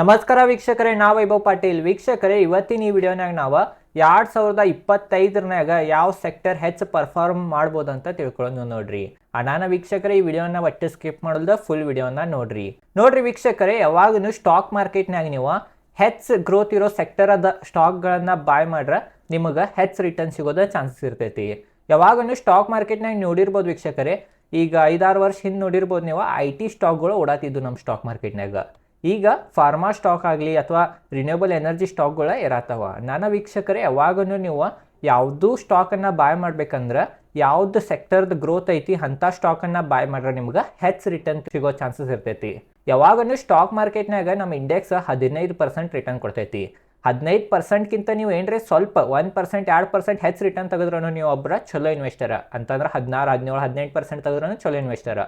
ನಮಸ್ಕಾರ ವೀಕ್ಷಕರೇ ನಾ ವೈಭವ್ ಪಾಟೀಲ್. ವೀಕ್ಷಕರೇ, ಇವತ್ತಿನ ಈ ವಿಡಿಯೋನಾಗ ನಾವು ಎರಡ್ ಸಾವಿರದ ಇಪ್ಪತ್ತೈದರನಾಗ ಯಾವ ಸೆಕ್ಟರ್ ಹೆಚ್ಚು ಪರ್ಫಾರ್ಮ್ ಮಾಡ್ಬೋದು ಅಂತ ತಿಳ್ಕೊಳ್ಳೋದು ನೋಡ್ರಿ ಅನಾನ ವೀಕ್ಷಕರೇ, ಈ ವಿಡಿಯೋನ ಒಟ್ಟು ಸ್ಕಿಪ್ ಮಾಡೋದ ಫುಲ್ ವಿಡಿಯೋನ ನೋಡ್ರಿ. ನೋಡ್ರಿ ವೀಕ್ಷಕರೇ ಯಾವಾಗೂ ಸ್ಟಾಕ್ ಮಾರ್ಕೆಟ್ನಾಗ ನೀವು ಹೆಚ್ಚು ಗ್ರೋತ್ ಇರೋ ಸೆಕ್ಟರ್ ಅದ ಸ್ಟಾಕ್ಗಳನ್ನ ಬಾಯ್ ಮಾಡ್ರೆ ನಿಮಗೆ ಹೆಚ್ಚು ರಿಟರ್ನ್ ಸಿಗೋದ ಚಾನ್ಸಸ್ ಇರ್ತೈತಿ. ಯಾವಾಗೂ ಸ್ಟಾಕ್ ಮಾರ್ಕೆಟ್ನಾಗ ನೋಡಿರ್ಬೋದು ವೀಕ್ಷಕರೇ, ಈಗ ಐದಾರು ವರ್ಷ ಹಿಂದೆ ನೋಡಿರ್ಬೋದು ನೀವು ಐ ಟಿ ಸ್ಟಾಕ್ಗಳು ಓಡಾತಿದ್ದು ನಮ್ಮ ಸ್ಟಾಕ್ ಮಾರ್ಕೆಟ್ನಾಗ ಈಗ ಫಾರ್ಮಾ ಸ್ಟಾಕ್ ಆಗಲಿ ಅಥವಾ ರಿನ್ಯೂಬಲ್ ಎನರ್ಜಿ ಸ್ಟಾಕ್ಗಳ ಇರತ್ತವ. ನನ್ನ ವೀಕ್ಷಕರೇ ಯಾವಾಗೂ ನೀವು ಯಾವುದೂ ಸ್ಟಾಕನ್ನು ಬಾಯ್ ಮಾಡ್ಬೇಕಂದ್ರೆ ಯಾವ್ದು ಸೆಕ್ಟರ್ದ ಗ್ರೋತ್ ಐತಿ ಅಂಥ ಸ್ಟಾಕನ್ನು ಬಾಯ್ ಮಾಡ್ರೆ ನಿಮ್ಗೆ ಹೆಚ್ ರಿಟರ್ನ್ ಸಿಗೋ ಚಾನ್ಸಸ್ ಇರ್ತೈತಿ. ಯಾವಾಗೂ ಸ್ಟಾಕ್ ಮಾರ್ಕೆಟ್ನಾಗ ನಮ್ಮ ಇಂಡೆಕ್ಸ್ ಹದಿನೈದು ಪರ್ಸೆಂಟ್ ರಿಟರ್ನ್ ಕೊಡ್ತೈತಿ. ಹದಿನೈದು ಪರ್ಸೆಂಟ್ಗಿಂತ ನೀವು ಏನ್ರಿ ಸ್ವಲ್ಪ ಒಂದು ಪರ್ಸೆಂಟ್ ಎರಡು ಪರ್ಸೆಂಟ್ ಹೆಚ್ಚು ರಿಟರ್ನ್ ತೆಗೆದ್ರೂ ನೀವು ಒಬ್ಬರ ಚಲೋ ಇನ್ವೆಸ್ಟರ ಅಂತಂದ್ರೆ ಹದಿನಾರು, ಹದಿನೇಳು, ಹದಿನೆಂಟು ಪರ್ಸೆಂಟ್ ತೆಗೆದ್ರೂ ಚಲೋ ಇನ್ವೆಸ್ಟರ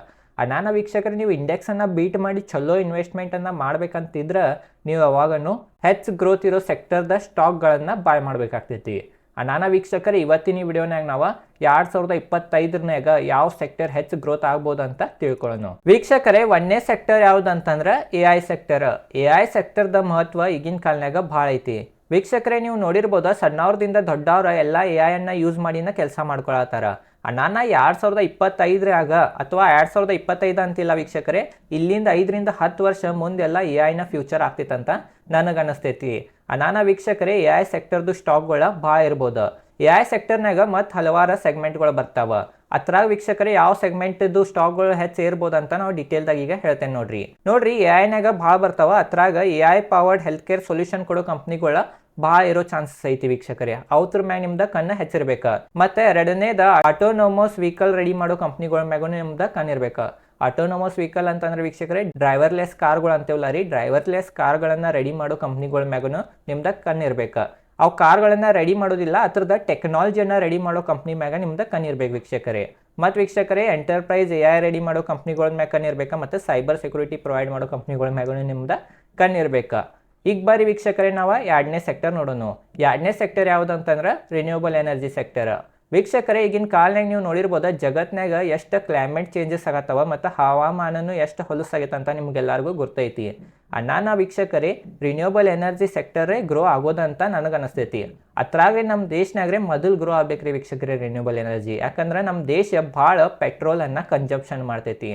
ಅನಾನ ವೀಕ್ಷಕರು, ನೀವು ಇಂಡೆಕ್ಸನ್ನು ಬೀಟ್ ಮಾಡಿ ಚಲೋ ಇನ್ವೆಸ್ಟ್ಮೆಂಟನ್ನು ಮಾಡ್ಬೇಕಂತಿದ್ರೆ ನೀವು ಯಾವಾಗನು ಹೆಚ್ಚು ಗ್ರೋತ್ ಇರೋ ಸೆಕ್ಟರ್ದ ಸ್ಟಾಕ್ಗಳನ್ನು ಬಾಯ್ ಮಾಡಬೇಕಾಗ್ತೈತಿ. ಅನಾನ ವೀಕ್ಷಕರು, ಇವತ್ತಿನ ವಿಡಿಯೋನಾಗ ನಾವು ಎರಡು ಸಾವಿರದ ಇಪ್ಪತ್ತೈದರನ್ಯಾಗ ಯಾವ ಸೆಕ್ಟರ್ ಹೆಚ್ಚು ಗ್ರೋತ್ ಆಗ್ಬೋದು ಅಂತ ತಿಳ್ಕೊಳ್ಳೋಣ. ವೀಕ್ಷಕರೇ, ಒಂದನೇ sector ಯಾವ್ದಂತಂದ್ರೆ A I sector A I ಸೆಕ್ಟರ್ದ ಮಹತ್ವ ಈಗಿನ ಕಾಲನಾಗ ಭಾಳ ಐತಿ. ವೀಕ್ಷಕರೇ, ನೀವು ನೋಡಿರ್ಬೋದು ಸಣ್ಣವ್ರದಿಂದ ದೊಡ್ಡವ್ರ ಎಲ್ಲ ಎ ಐ ಅನ್ನ ಯೂಸ್ ಮಾಡಿನ ಕೆಲಸ ಮಾಡ್ಕೊಳತ್ತಾರ. ನಾನು ಎರಡು ಸಾವಿರದ ಇಪ್ಪತ್ತೈದರಾಗ ಅಥವಾ ಎರಡು ಸಾವಿರದ ಇಪ್ಪತ್ತೈದು ಅಂತಿಲ್ಲ ವೀಕ್ಷಕರೇ, ಇಲ್ಲಿಂದ ಐದರಿಂದ ಹತ್ತು ವರ್ಷ ಮುಂದೆಲ್ಲ ಎ ಐನ ಫ್ಯೂಚರ್ ಆಗ್ತೈತಂತ ನನಗೆ ಅನಿಸ್ತೈತಿ ಅನಾನ ವೀಕ್ಷಕರೇ ಎ ಐ ಸೆಕ್ಟರ್ದು ಸ್ಟಾಕ್ಗಳ ಭಾಳ ಇರ್ಬೋದು. ಎ ಐ ಸೆಕ್ಟರ್ನಾಗ ಮತ್ತು ಹಲವಾರು ಸೆಗ್ಮೆಂಟ್ಗಳು ಬರ್ತಾವ. ಅದ್ರಾಗ ವೀಕ್ಷಕರೇ ಯಾವ ಸೆಗ್ಮೆಂಟ್ದು ಸ್ಟಾಕ್ಗಳು ಹೆಚ್ಚು ಇರ್ಬೋದು ಅಂತ ನಾವು ಡೀಟೇಲ್ದಾಗ ಈಗ ಹೇಳ್ತೇನೆ ನೋಡ್ರಿ. ನೋಡ್ರಿ ಎ ಐನಾಗ ಭಾಳ ಬರ್ತಾವ. ಅತ್ರಾಗ A I powered health care solution ಕೊಡೋ ಕಂಪ್ನಿಗಳ ಭಾಳ ಇರೋ ಚಾನ್ಸಸ್ ಐತಿ ವೀಕ್ಷಕರೇ. ಅವ್ರ ಮ್ಯಾಗ ನಿಮ್ದ ಕಣ್ಣ ಹೆಚ್ಚಿರ್ಬೇಕ. ಮತ್ತೆ ಎರಡನೇದ ಆಟೋನೋಮಸ್ ವೆಹಿಕಲ್ ರೆಡಿ ಮಾಡೋ ಕಂಪ್ನಿಗಳ ಮ್ಯಾಗೂ ನಿಮ್ದ ಕಣ್ಣಿರ್ಬೇಕ ಆಟೋನೋಮಸ್ ವೆಹಿಕಲ್ ಅಂತಂದ್ರೆ ವೀಕ್ಷಕರೇ ಡ್ರೈವರ್ಲೆಸ್ ಕಾರ್ಗಳು ಅಂತೇವಲ್ಲ ರೀ ಡ್ರೈವರ್ಲೆಸ್ ಕಾರ್ಗಳನ್ನ ರೆಡಿ ಮಾಡೋ ಕಂಪ್ನಿಗಳ ಮ್ಯಾಗೂ ನಿಮ್ದ ಕಣ್ಣಿರ್ಬೇಕ ಅವು ಕಾರ್ಗಳನ್ನ ರೆಡಿ ಮಾಡೋದಿಲ್ಲ. ಅದ್ರದ ಟೆಕ್ನಾಲಜಿಯನ್ನ ರೆಡಿ ಮಾಡೋ ಕಂಪ್ನಿ ಮ್ಯಾಗ ನಿಮ್ದು ಕಣ್ಣಿರ್ಬೇಕು ವೀಕ್ಷಕರೇ. ಮತ್ತು ವೀಕ್ಷಕರೇ ಎಂಟರ್ಪ್ರೈಸ್ ಎ ಐ ರೆಡಿ ಮಾಡೋ ಕಂಪ್ನಿಗಳ ಮ್ಯಾಗ ಕಣ್ಣಿರ್ಬೇಕಾ ಮತ್ತು ಸೈಬರ್ ಸೆಕ್ಯೂರಿಟಿ ಪ್ರೊವೈಡ್ ಮಾಡೋ ಕಂಪ್ನಿಗಳ ಮ್ಯಾಗೂ ನಿಮ್ದು ಕಣ್ಣಿರ್ಬೇಕಾ ಈಗ ಬಾರಿ ವೀಕ್ಷಕರೇ, ನಾವು ಎರಡನೇ ಸೆಕ್ಟರ್ ನೋಡೋಣ. ಎರಡನೇ ಸೆಕ್ಟರ್ ಯಾವ್ದು ಅಂತಂದ್ರೆ ರಿನ್ಯೂಬಲ್ ಎನರ್ಜಿ ಸೆಕ್ಟರ್ ವೀಕ್ಷಕರೇ, ಈಗಿನ ಕಾಲನಾಗ ನೀವು ನೋಡಿರ್ಬೋದು ಜಗತ್ನಾಗ ಎಷ್ಟು ಕ್ಲೈಮೇಟ್ ಚೇಂಜಸ್ ಆಗತ್ತವ, ಮತ್ತು ಹವಾಮಾನನೂ ಎಷ್ಟು ಹೊಲಸಾಗೈತೆ ಅಂತ ನಿಮ್ಗೆಲ್ಲರಿಗೂ ಗೊತ್ತೈತಿ ಅನ್ನಾನ ವೀಕ್ಷಕರೇ ರಿನ್ಯೂಬಲ್ ಎನರ್ಜಿ ಸೆಕ್ಟರೇ ಗ್ರೋ ಆಗೋದಂತ ನನಗೆ ಅನಿಸ್ತೈತಿ ಅತ್ರಾಗ್ರಿ ನಮ್ಮ ದೇಶನಾಗ್ರೆ ಮೊದಲು ಗ್ರೋ ಆಗ್ಬೇಕ್ರಿ ವೀಕ್ಷಕರೇ ರಿನ್ಯೂಬಲ್ ಎನರ್ಜಿ ಯಾಕಂದ್ರೆ ನಮ್ಮ ದೇಶ ಭಾಳ ಪೆಟ್ರೋಲನ್ನು ಕನ್ಸಂಪ್ಷನ್ ಮಾಡ್ತೈತಿ.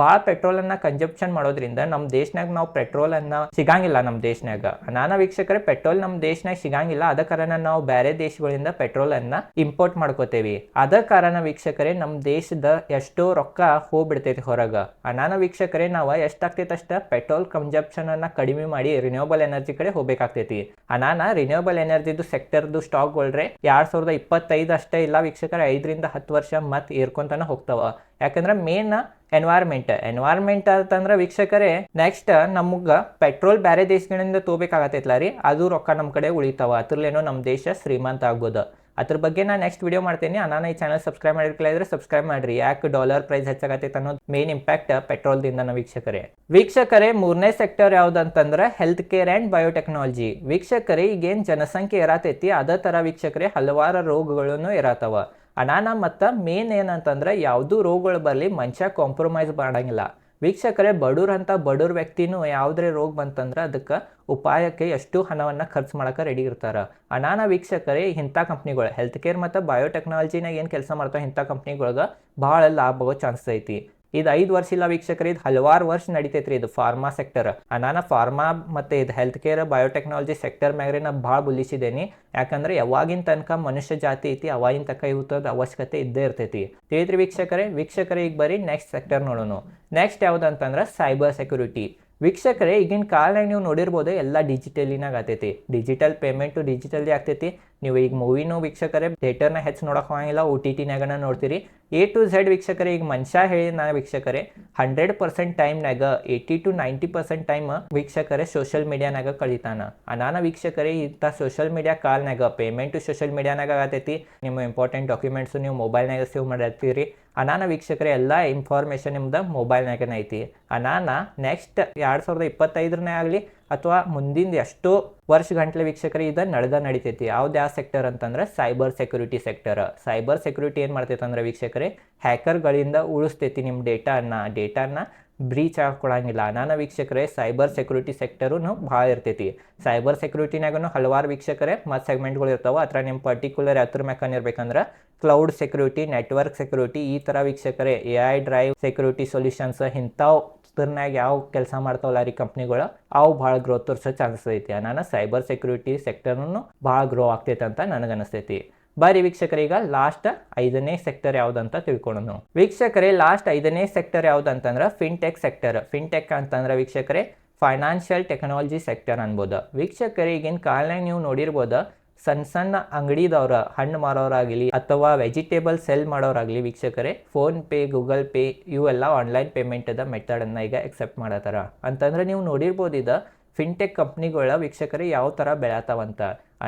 ಭಾಳ ಪೆಟ್ರೋಲನ್ನು ಕನ್ಸಂಪ್ಷನ್ ಮಾಡೋದ್ರಿಂದ ನಮ್ಮ ದೇಶನಾಗ ನಾವು ಪೆಟ್ರೋಲನ್ನು ಸಿಗಂಗಿಲ್ಲ ನಮ್ಮ ದೇಶನಾಗ. ನಾನಾ ವೀಕ್ಷಕರೇ ಪೆಟ್ರೋಲ್ ನಮ್ಮ ದೇಶನಾಗ ಸಿಗಂಗಿಲ್ಲ. ಅದ ಕಾರಣ ನಾವು ಬೇರೆ ದೇಶಗಳಿಂದ ಪೆಟ್ರೋಲನ್ನು ಇಂಪೋರ್ಟ್ ಮಾಡ್ಕೋತೇವಿ. ಅದ ಕಾರಣ ವೀಕ್ಷಕರೇ ನಮ್ಮ ದೇಶದ ಎಷ್ಟೋ ರೊಕ್ಕ ಹೋಗ್ಬಿಡ್ತೈತಿ ಹೊರಗೆ. ಅನಾನ ವೀಕ್ಷಕರೇ, ನಾವು ಎಷ್ಟಾಗ್ತೈತೆ ಅಷ್ಟ ಪೆಟ್ರೋಲ್ ಕನ್ಸಂಪ್ಷನ್ ಅನ್ನ ಕಡಿಮೆ ಮಾಡಿ ರಿನ್ಯೂಬಲ್ ಎನರ್ಜಿ ಕಡೆ ಹೋಗ್ಬೇಕಾಗ್ತೈತಿ. ಅನಾನ ರಿನ್ಯೂಬಲ್ ಎನರ್ಜಿದು ಸೆಕ್ಟರ್ದು ಸ್ಟಾಕ್ಗಳ್ರೆ ಎರಡ್ ಸಾವಿರದ ಇಪ್ಪತ್ತೈದು ಅಷ್ಟೇ ಇಲ್ಲ ವೀಕ್ಷಕರ, ಐದರಿಂದ ಹತ್ತು ವರ್ಷ ಮತ್ತೆ ಏರ್ಕೊಂತಾನೆ ಹೋಗ್ತಾವ. ಯಾಕಂದ್ರೆ ಮೇನ್ ಎನ್ವೈರ್ಮೆಂಟ್ ಎನ್ವೈರ್ಮೆಂಟ್ ಅಂತಂದ್ರೆ ವೀಕ್ಷಕರೇ ನೆಕ್ಸ್ಟ್ ನಮಗ ಪೆಟ್ರೋಲ್ ಬೇರೆ ದೇಶಗಳಿಂದ ತಗೋಬೇಕಾಗತ್ತೈತ್ಲ ರೀ, ಅದು ರೊಕ್ಕ ನಮ್ಮ ಕಡೆ ಉಳಿತಾವ. ಅದ್ರಲ್ಲೇನೋ ನಮ್ಮ ದೇಶ ಶ್ರೀಮಂತ ಆಗ್ಬೋದು. ಅದ್ರ ಬಗ್ಗೆ ನಾನು ನೆಕ್ಸ್ಟ್ ವಿಡಿಯೋ ಮಾಡ್ತೀನಿ. ಅನಾನ ಈ ಚಾನಲ್ ಸಬ್ಸ್ಕ್ರೈಬ್ ಮಾಡಿರ್ಲಿಲ್ಲ ಇದ್ರೆ ಸಬ್ಸ್ಕ್ರೈಬ್ ಮಾಡ್ರಿ. ಯಾಕೆ ಡಾಲರ್ ಪ್ರೈಸ್ ಹೆಚ್ಚಾಗತ್ತೆ ಅನ್ನೋದು ಮೇನ್ ಇಂಪ್ಯಾಕ್ಟ್ ಪೆಟ್ರೋಲ್ದಿಂದ ನಾವು ವೀಕ್ಷಕರೇ. ವೀಕ್ಷಕರೇ, ಮೂರನೇ ಸೆಕ್ಟರ್ ಯಾವ್ದಂತಂದ್ರೆ ಹೆಲ್ತ್ ಕೇರ್ ಆ್ಯಂಡ್ ಬಯೋಟೆಕ್ನಾಲಜಿ ವೀಕ್ಷಕರೇ, ಈಗೇನ್ ಜನಸಂಖ್ಯೆ ಇರತೈತಿ ಅದೇ ಥರ ವೀಕ್ಷಕರೇ, ಹಲವಾರು ರೋಗಗಳನ್ನು ಇರತ್ತವ ಅನಾನ ಮತ್ತು ಮೇನ್ ಏನಂತಂದ್ರೆ ಯಾವುದೂ ರೋಗಗಳು ಬರಲಿ, ಮನುಷ್ಯ ಕಾಂಪ್ರಮೈಸ್ ಮಾಡಂಗಿಲ್ಲ. ವೀಕ್ಷಕರೇ ಬಡವ್ರ ಅಂತ ಬಡವ್ರ ವ್ಯಕ್ತಿನೂ ಯಾವುದೇ ರೋಗ ಬಂತಂದ್ರೆ ಅದಕ್ಕೆ ಉಪಾಯಕ್ಕೆ ಎಷ್ಟು ಹಣವನ್ನು ಖರ್ಚು ಮಾಡೋಕೆ ರೆಡಿ ಇರ್ತಾರೆ. ಅನಾನ ವೀಕ್ಷಕರೇ, ಇಂಥ ಕಂಪ್ನಿಗಳು ಹೆಲ್ತ್ ಕೇರ್ ಮತ್ತು ಬಯೋಟೆಕ್ನಾಲಜಿನಾಗ ಏನು ಕೆಲಸ ಮಾಡ್ತಾವೆ ಇಂಥ ಕಂಪ್ನಿಗಳಿಗೆ ಭಾಳ ಲಾಭ ಆಗೋ ಚಾನ್ಸ್ ಐತಿ. ಇದು ಐದು ವರ್ಷ ಇಲ್ಲ ವೀಕ್ಷಕರು, ಇದು ಹಲವಾರು ವರ್ಷ ನಡಿತೈತ್ರಿ ಇದು ಫಾರ್ಮಾ ಸೆಕ್ಟರ್ ನಾನು ಫಾರ್ಮಾ ಮತ್ತು ಇದು ಹೆಲ್ತ್ ಕೇರ್ ಬಯೋಟೆಕ್ನಾಲಜಿ ಸೆಕ್ಟರ್ ಮ್ಯಾಗ್ರೆ ನಾ ಭಾಳ ಬುಲ್ಲಿಸಿದ್ದೇನೆ ಯಾಕಂದ್ರೆ ಯಾವಾಗಿನ ತನಕ ಮನುಷ್ಯ ಜಾತಿ ಐತಿ, ಅವಾಗಿನ ತನಕ ಇವತ್ತದ ಅವಶ್ಯಕತೆ ಇದ್ದೇ ಇರ್ತೈತಿ. ತಿಳಿದ್ರಿ ವೀಕ್ಷಕರೇ ವೀಕ್ಷಕರೇ ಈಗ ಬರೀ ನೆಕ್ಸ್ಟ್ ಸೆಕ್ಟರ್ ನೋಡೋಣ ನೆಕ್ಸ್ಟ್ ಯಾವುದಂತಂದ್ರೆ ಸೈಬರ್ ಸೆಕ್ಯೂರಿಟಿ ವೀಕ್ಷಕರೇ, ಈಗಿನ ಕಾಲನಾಗ ನೀವು ನೋಡಿರ್ಬೋದು ಎಲ್ಲ ಡಿಜಿಟಲಿನಾಗ ಆಗ್ತೈತಿ ಡಿಜಿಟಲ್ ಪೇಮೆಂಟು ಡಿಜಿಟಲ್ದೇ ಆಗ್ತೈತಿ. ನೀವು ಈಗ ಮೂವಿನೂ ವೀಕ್ಷಕರೇ, ಥಿಯೇಟರ್ನ ಹೆಚ್ಚು ನೋಡೋಕೆ ಹೋಗಂಗಿಲ್ಲ ಓ ಟಿ ಟಿನಾಗನ ನೋಡ್ತೀರಿ. ಎ ಟು ಝೆಡ್ ವೀಕ್ಷಕರೇ, ಈಗ ಮನುಷ್ಯ ಹೇಳಿ ನಾ ವೀಕ್ಷಕರೇ, ಹಂಡ್ರೆಡ್ ಪರ್ಸೆಂಟ್ ಟೈಮ್ನಾಗ, eighty to ninety percent time ವೀಕ್ಷಕರೇ ಸೋಷಿಯಲ್ ಮೀಡಿಯಾನಾಗ ಕಳಿತಾನ. ಅನಾನ ವೀಕ್ಷಕರೇ, ಇಂಥ ಸೋಷಿಯಲ್ ಮೀಡಿಯಾ ಕಾಲ್ನಾಗ, ಪೇಮೆಂಟು ಸೋಷಿಯಲ್ ಮೀಡಿಯಾನಾಗ ಆಗತೈತಿ ನಿಮ್ಮ ಇಂಪಾರ್ಟೆಂಟ್ ಡಾಕ್ಯುಮೆಂಟ್ಸು ನೀವು ಮೊಬೈಲ್ನಾಗ ಸೇವ್ ಮಾಡಿರ್ತೀರಿ. ಅನಾನ ವೀಕ್ಷಕರೇ, ಎಲ್ಲ ಇನ್ಫಾರ್ಮೇಷನ್ ನಿಮ್ದು ಮೊಬೈಲ್ನಾಗೇನೆ ಐತಿ. ಅನಾನ ನೆಕ್ಸ್ಟ್ ಎರಡು ಸಾವಿರದ ಇಪ್ಪತ್ತೈದರನೇ ಆಗಲಿ ಅಥವಾ ಮುಂದಿನ ಎಷ್ಟೋ ವರ್ಷ ಗಂಟ್ಲೆ ವೀಕ್ಷಕರು ಇದು ನಡೆದ ನಡಿತೈತಿ. ಯಾವ್ದು ಯಾವ ಸೆಕ್ಟರ್ ಅಂತಂದ್ರೆ cyber security sector cyber security ಏನು ಮಾಡ್ತೈತಂದ್ರೆ ವೀಕ್ಷಕರೇ ಹ್ಯಾಕರ್ಗಳಿಂದ ಉಳಿಸ್ತೈತಿ ನಿಮ್ಮ ಡೇಟಾನ ಡೇಟಾನ ಬ್ರೀಚ್ ಹಾಕೊಳಂಗಿಲ್ಲ ನಾನು ವೀಕ್ಷಕರೇ ಸೈಬರ್ ಸೆಕ್ಯೂರಿಟಿ ಸೆಕ್ಟರು ಭಾಳ ಇರ್ತೈತಿ. ಸೈಬರ್ ಸೆಕ್ಯೂರಿಟಿನಾಗೂ ಹಲವಾರು ವೀಕ್ಷಕರೇ ಮತ್ತು ಸೆಗ್ಮೆಂಟ್ಗಳು ಇರ್ತಾವೆ. ಅಥವಾ ನಿಮ್ಮ ಪರ್ಟಿಕ್ಯುಲರ್ ಹತ್ರ ಮ್ಯಾಕನ್ ಇರ್ಬೇಕಂದ್ರೆ ಕ್ಲೌಡ್ ಸೆಕ್ಯೂರಿಟಿ ನೆಟ್ವರ್ಕ್ ಸೆಕ್ಯೂರಿಟಿ ಈ ಥರ ವೀಕ್ಷಕರೇ A I drive security solutions ಇಂಥವು ಇದ್ರನಾಗ ಯಾವ ಕೆಲಸ ಮಾಡ್ತಾವಲ್ಲ ರೀ ಕಂಪ್ನಿಗಳು ಅವು ಭಾಳ ಗ್ರೋತ್ ತೋರಿಸೋ ಚಾನ್ಸಸ್ ಐತಿ. ನಾನು ಸೈಬರ್ ಸೆಕ್ಯೂರಿಟಿ ಸೆಕ್ಟರ್ನು ಭಾಳ ಗ್ರೋ ಆಗ್ತೈತೆ ಅಂತ ನನಗೆ ಅನಿಸ್ತೈತಿ ಬಾರಿ ವೀಕ್ಷಕರೇ, ಈಗ ಲಾಸ್ಟ್ ಐದನೇ ಸೆಕ್ಟರ್ ಯಾವ್ದಂತ ತಿಳ್ಕೊಳ್ಳೋಣ ವೀಕ್ಷಕರೇ ಲಾಸ್ಟ್ ಐದನೇ ಸೆಕ್ಟರ್ ಯಾವ್ದಂತಂದ್ರೆ ಫಿನ್ಟೆಕ್ ಸೆಕ್ಟರ್ ಫಿನ್ಟೆಕ್ ಅಂತಂದ್ರೆ ವೀಕ್ಷಕರೇ ಫೈನಾನ್ಷಿಯಲ್ ಟೆಕ್ನಾಲಜಿ ಸೆಕ್ಟರ್ ಅನ್ಬೋದು. ವೀಕ್ಷಕರೇ, ಈಗಿನ ಕಾಲನಾಗ ನೀವು ನೋಡಿರ್ಬೋದು ಸಣ್ಣ ಸಣ್ಣ ಅಂಗಡಿದವ್ರ, ಹಣ್ಣು ಮಾರೋರಾಗಲಿ ಅಥವಾ ವೆಜಿಟೇಬಲ್ ಸೆಲ್ ಮಾಡೋರಾಗಲಿ ವೀಕ್ಷಕರೇ ಫೋನ್ ಪೇ ಗೂಗಲ್ ಪೇ, ಇವೆಲ್ಲ ಆನ್ಲೈನ್ ಪೇಮೆಂಟದ ಮೆಥಡನ್ನು ಈಗ ಎಕ್ಸೆಪ್ಟ್ ಮಾಡತ್ತಾರ. ಅಂತಂದ್ರೆ ನೀವು ನೋಡಿರ್ಬೋದು ಇದು ಫಿನ್ಟೆಕ್ ಕಂಪ್ನಿಗಳ ವೀಕ್ಷಕರೇ ಯಾವ ಥರ ಬೆಳತಾವಂತ?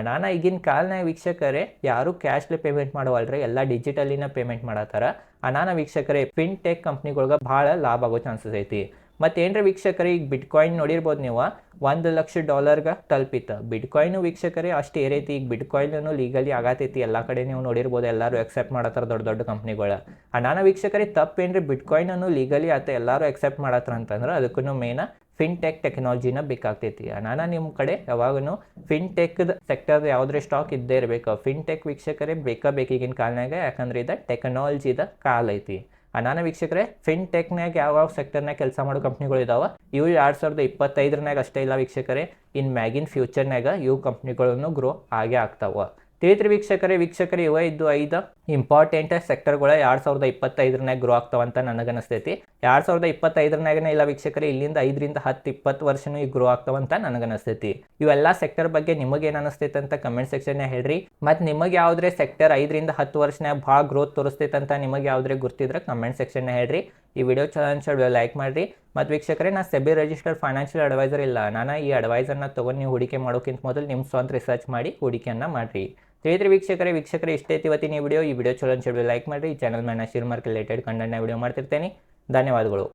ನಾನು ಈಗಿನ ಕಾಲನಾಗ ವೀಕ್ಷಕರೇ, ಯಾರು ಕ್ಯಾಶ್ಲೆ ಪೇಮೆಂಟ್ ಮಾಡೋವಲ್ರಿ, ಎಲ್ಲ ಡಿಜಿಟಲಿನ ಪೇಮೆಂಟ್ ಮಾಡತ್ತಾರ. ಅನಾನ ವೀಕ್ಷಕರೇ ಫಿನ್ಟೆಕ್ ಕಂಪ್ನಿಗಳ್ಗೆ ಭಾಳ ಲಾಭ ಆಗೋ ಚಾನ್ಸಸ್ ಐತಿ. ಮತ್ತೇನ್ರ ವೀಕ್ಷಕರೇ, ಈಗ ಬಿಟ್ಕಾಯಿನ್ ನೋಡಿರ್ಬೋದು ನೀವು, ಒಂದು ಲಕ್ಷ ಡಾಲರ್ಗೆ ತಲುಪಿತ್ತು. ಬಿಟ್ಕಾಯಿನ್ ವೀಕ್ಷಕರೇ, ಅಷ್ಟು ಏರೈತಿ ಈಗ ಬಿಟ್ಕಾಯಿನು ಲೀಗಲಿ ಆಗತೈತಿ, ಎಲ್ಲ ಕಡೆ ನೀವು ನೋಡಿರ್ಬೋದು, ಎಲ್ಲರೂ ಎಕ್ಸೆಪ್ಟ್ ಮಾಡತ್ತಾರ ದೊಡ್ಡ ದೊಡ್ಡ ಕಂಪ್ನಿಗಳು ಅನಾನ ವೀಕ್ಷಕರೇ, ತಪ್ಪೇನ್ರಿ? ಬಿಟ್ಕಾಯಿನ್ ಅನ್ನು ಲೀಗಲಿ ಆತ ಎಲ್ಲರೂ ಎಕ್ಸೆಪ್ಟ್ ಮಾಡತ್ತಾರ ಅಂತಂದ್ರೆ ಅದಕ್ಕೂ ಮೇನ ಫಿನ್ಟೆಕ್ ಟೆಕ್ನಾಲಜಿನ ಬೇಕಾಗ್ತೈತಿ. ನಾನು ನಿಮ್ಮ ಕಡೆ ಯಾವಾಗೂ ಫಿನ್ಟೆಕ್ ಸೆಕ್ಟರ್ ಯಾವುದ್ರ ಸ್ಟಾಕ್ ಇದ್ದೇ ಇರಬೇಕು. ಫಿನ್ಟೆಕ್ ವೀಕ್ಷಕರೇ ಬೇಕಾ ಬೇಕೀಗಿನ ಕಾಲನಾಗ ಯಾಕಂದ್ರೆ ಇದು ಟೆಕ್ನಾಲಜಿದ ಕಾಲ ಐತಿ. ನಾನು ವೀಕ್ಷಕರೇ ಫಿನ್ ಟೆಕ್ನಾಗ ಯಾವ ಯಾವ ಸೆಕ್ಟರ್ನಾಗ ಕೆಲಸ ಮಾಡೋ ಕಂಪ್ನಿಗಳು ಇದಾವೆ? ಇವು ಎರಡು ಸಾವಿರದ ಇಪ್ಪತ್ತೈದರನಾಗ ಅಷ್ಟೇ ಇಲ್ಲ ವೀಕ್ಷಕರೇ. ಇನ್ ಮ್ಯಾಗಿನ್ ಫ್ಯೂಚರ್ನಾಗ ಇವು ಕಂಪ್ನಿಗಳನ್ನು ಗ್ರೋ ಆಗೇ ಆಗ್ತಾವ. ತಿಳಿದ್ರಿ ವೀಕ್ಷಕರೇ ವೀಕ್ಷಕರೇ, ಇವ ಇದ್ದು ಐದು ಇಂಪಾರ್ಟೆಂಟ್ ಸೆಕ್ಟರ್ಗಳು ಎರಡು ಸಾವಿರದ ಇಪ್ಪತ್ತೈದರನಾಗ ಗ್ರೋ ಆಗ್ತಾವಂತ ನನಗನಿಸ್ತೈತಿ ಎರಡು ಸಾವಿರದ ಇಪ್ಪತ್ತೈದರನಾಗನೇ ಇಲ್ಲ ವೀಕ್ಷಕರೇ, ಇಲ್ಲಿಂದ ಐದರಿಂದ ಹತ್ತು ಇಪ್ಪತ್ತು ವರ್ಷನೂ ಈಗ ಗ್ರೋ ಆಗ್ತಾವಂತ ನನಗನಿಸ್ತೈತಿ ಇವೆಲ್ಲ ಸೆಕ್ಟರ್ ಬಗ್ಗೆ ನಿಮಗೆ ಏನು ಅನಿಸ್ತೈತೆ ಅಂತ ಕಮೆಂಟ್ ಸೆಕ್ಷನ್ ಹೇಳ್ರಿ. ಮತ್ತು ನಿಮಗೆ ಯಾವುದ್ರೆ ಸೆಕ್ಟರ್ ಐದರಿಂದ ಹತ್ತು ವರ್ಷನಾಗ ಭಾಳ ಗ್ರೋತ್ ತೋರಿಸ್ತೈತೆ ಅಂತ ನಿಮಗೆ ಯಾವುದೇ ಗುರ್ತಿದ್ರೆ ಕಮೆಂಟ್ ಸೆಕ್ಷನ್ ಹೇಳ್ರಿ. ಈ ವಿಡಿಯೋ ಚಲೋ ಅನ್ಸೋ ಲೈಕ್ ಮಾಡಿರಿ. ಮತ್ತು ವೀಕ್ಷಕರೇ, ನಾ ಸೆಬಿ ರಿಜಿಸ್ಟರ್ಡ್ ಫೈನಾನ್ಷಿಯಲ್ ಅಡ್ವೈಸರ್ ಇಲ್ಲ. ನಾನು ಈ ಅಡ್ವೈಸರ್ನ ತೊಗೊಂಡು ನೀವು ಹೂಡಿಕೆ ಮಾಡೋಕ್ಕಿಂತ ಮೊದಲು ನಿಮ್ಮ ಸ್ವಂತ ರಿಸರ್ಚ್ ಮಾಡಿ ಹೂಡಿಕೆಯನ್ನು ಮಾಡಿರಿ. ತಿಳಿದ್ರಿ ವೀಕ್ಷಕರೇ ವೀಕ್ಷಕರೇ, ಇಷ್ಟೇ ಇವತ್ತಿನ ಈ ವಿಡಿಯೋ ಈ ವಿಡಿಯೋ ಚಲೋ ಅನ್ಸೋ ಲೈಕ್ ಮಾಡಿರಿ. ಈ ಚಾನಲ್ ಮೇಲೆ ಶೇರ್ ಮಾರ್ಕ್ ರಿಲೇಟೆಡ್ ಕಂಟೆಂಟ್ನ ವಿಡಿಯೋ ಮಾಡ್ತಿರ್ತೇನೆ. ಧನ್ಯವಾದಗಳು.